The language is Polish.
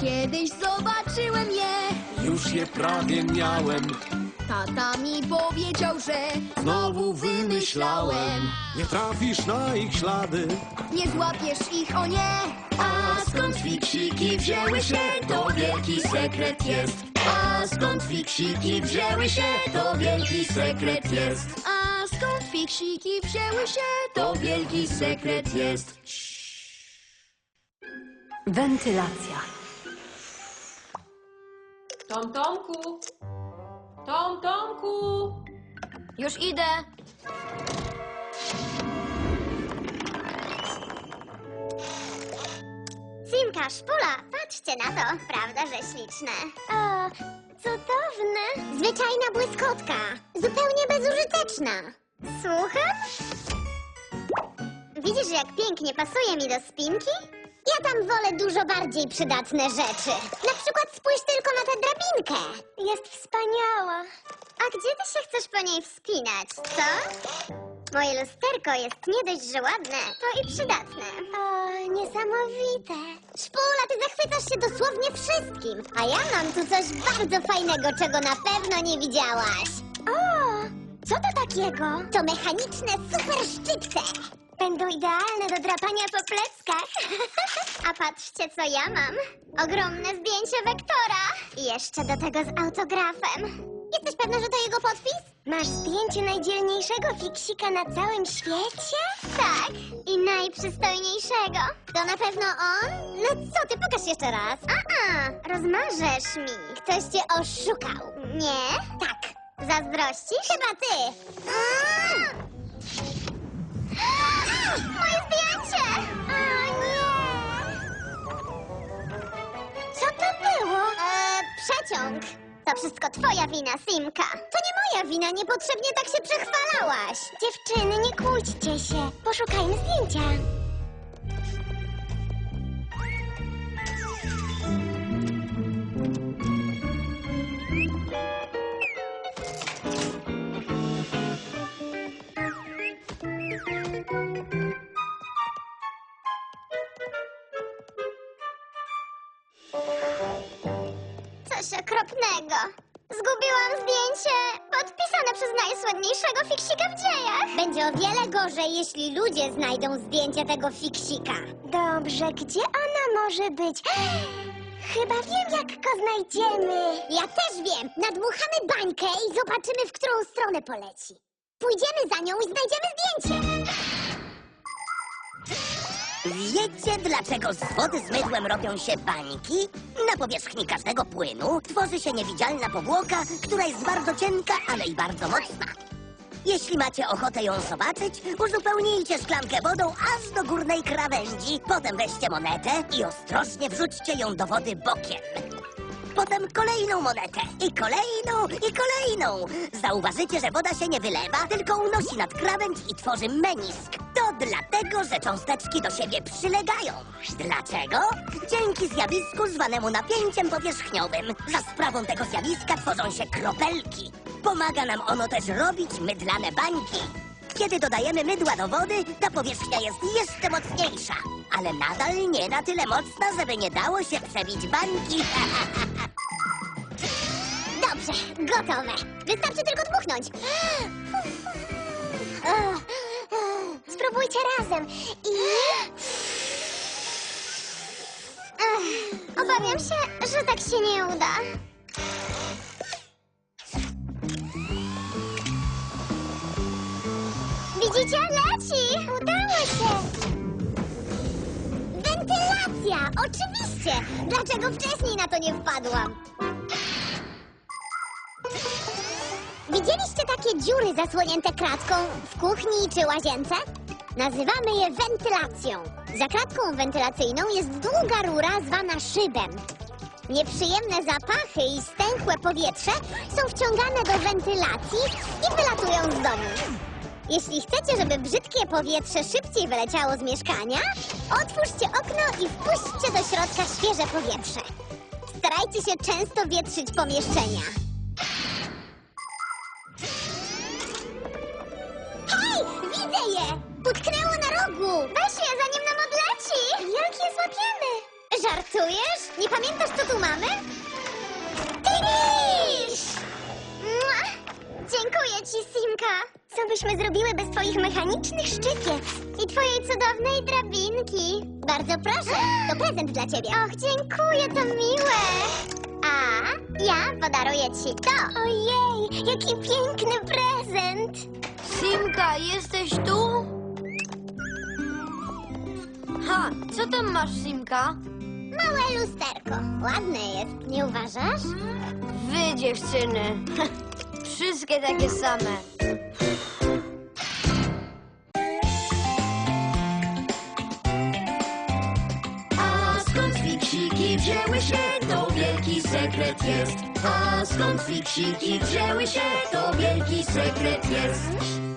Kiedyś zobaczyłem je, Już je prawie miałem, tata mi powiedział, że znowu wymyślałem. Nie trafisz na ich ślady, nie złapiesz ich, o nie. A skąd fiksiki wzięły się, to wielki sekret jest. A skąd fiksiki wzięły się, to wielki sekret jest. A skąd fiksiki wzięły się, To wielki sekret jest. Wentylacja. Tom Tomku! Tom Tomku! Już idę. Simka, szpula, patrzcie na to, prawda, że śliczne? O, cudowne. Zwyczajna błyskotka, zupełnie bezużyteczna. Słucham? Widzisz, jak pięknie pasuje mi do spinki? Ja tam wolę dużo bardziej przydatne rzeczy. Na przykład spójrz tylko na tę drabinkę. Jest wspaniała. A gdzie ty się chcesz po niej wspinać, co? Moje lusterko jest nie dość, że ładne, to i przydatne. O, niesamowite. Szpula, ty zachwycasz się dosłownie wszystkim. A ja mam tu coś bardzo fajnego, czego na pewno nie widziałaś. O, co to takiego? To mechaniczne super szczypce. Będą idealne do drapania po pleckach. A patrzcie, co ja mam. Ogromne zdjęcie Wektora. I jeszcze do tego z autografem. Jesteś pewna, że to jego podpis? Masz zdjęcie najdzielniejszego fiksika na całym świecie? Tak, i najprzystojniejszego. To na pewno on? No co ty, pokaż jeszcze raz. A, rozmarzesz mi. Ktoś cię oszukał. Nie? Tak. Zazdrościsz? Chyba ty. Mm. Przeciąg. To wszystko twoja wina, Simka. To nie moja wina, niepotrzebnie tak się przechwalałaś. Dziewczyny, nie kłóćcie się. Poszukajmy zdjęcia. Coś okropnego. Zgubiłam zdjęcie podpisane przez najsłynniejszego fiksika w dziejach. Będzie o wiele gorzej, jeśli ludzie znajdą zdjęcie tego fiksika. Dobrze, gdzie ona może być? Chyba wiem, jak go znajdziemy. Ja też wiem. Nadmuchamy bańkę i zobaczymy, w którą stronę poleci. Pójdziemy za nią i znajdziemy zdjęcie. Wiecie, dlaczego z wody z mydłem robią się bańki? Na powierzchni każdego płynu tworzy się niewidzialna powłoka, która jest bardzo cienka, ale i bardzo mocna. Jeśli macie ochotę ją zobaczyć, uzupełnijcie szklankę wodą aż do górnej krawędzi. Potem weźcie monetę i ostrożnie wrzućcie ją do wody bokiem. Potem kolejną monetę i kolejną i kolejną. Zauważycie, że woda się nie wylewa, tylko unosi nad krawędź i tworzy menisk. Dlatego, że cząsteczki do siebie przylegają. Dlaczego? Dzięki zjawisku zwanemu napięciem powierzchniowym. Za sprawą tego zjawiska tworzą się kropelki. Pomaga nam ono też robić mydlane bańki. Kiedy dodajemy mydła do wody, ta powierzchnia jest jeszcze mocniejsza. Ale nadal nie na tyle mocna, żeby nie dało się przebić bańki. Dobrze, gotowe. Wystarczy tylko dmuchnąć. Spróbujcie razem i... Ech, Obawiam się, że tak się nie uda. Widzicie? Leci! Udało się! Wentylacja! Oczywiście! Dlaczego wcześniej na to nie wpadłam? Widzieliście takie dziury zasłonięte kratką w kuchni czy łazience? Nazywamy je wentylacją. Za kratką wentylacyjną jest długa rura zwana szybem. Nieprzyjemne zapachy i stęchłe powietrze są wciągane do wentylacji i wylatują z domu. Jeśli chcecie, żeby brzydkie powietrze szybciej wyleciało z mieszkania, otwórzcie okno i wpuśćcie do środka świeże powietrze. Starajcie się często wietrzyć pomieszczenia. Złapiemy? Żartujesz? Nie pamiętasz, co tu mamy? Finish! Dziękuję ci, Simka. Co byśmy zrobiły bez twoich mechanicznych szczypiec i twojej cudownej drabinki? Bardzo proszę, to prezent dla ciebie. Och, dziękuję, to miłe. A ja podaruję ci to. Ojej, jaki piękny prezent. Simka, jesteś tu? Co tam masz, Simka? Małe lusterko. Ładne jest, nie uważasz? Wy, dziewczyny. Wszystkie takie same. A skąd fiksiki wzięły się, to wielki sekret jest. A skąd fiksiki wzięły się, to wielki sekret jest.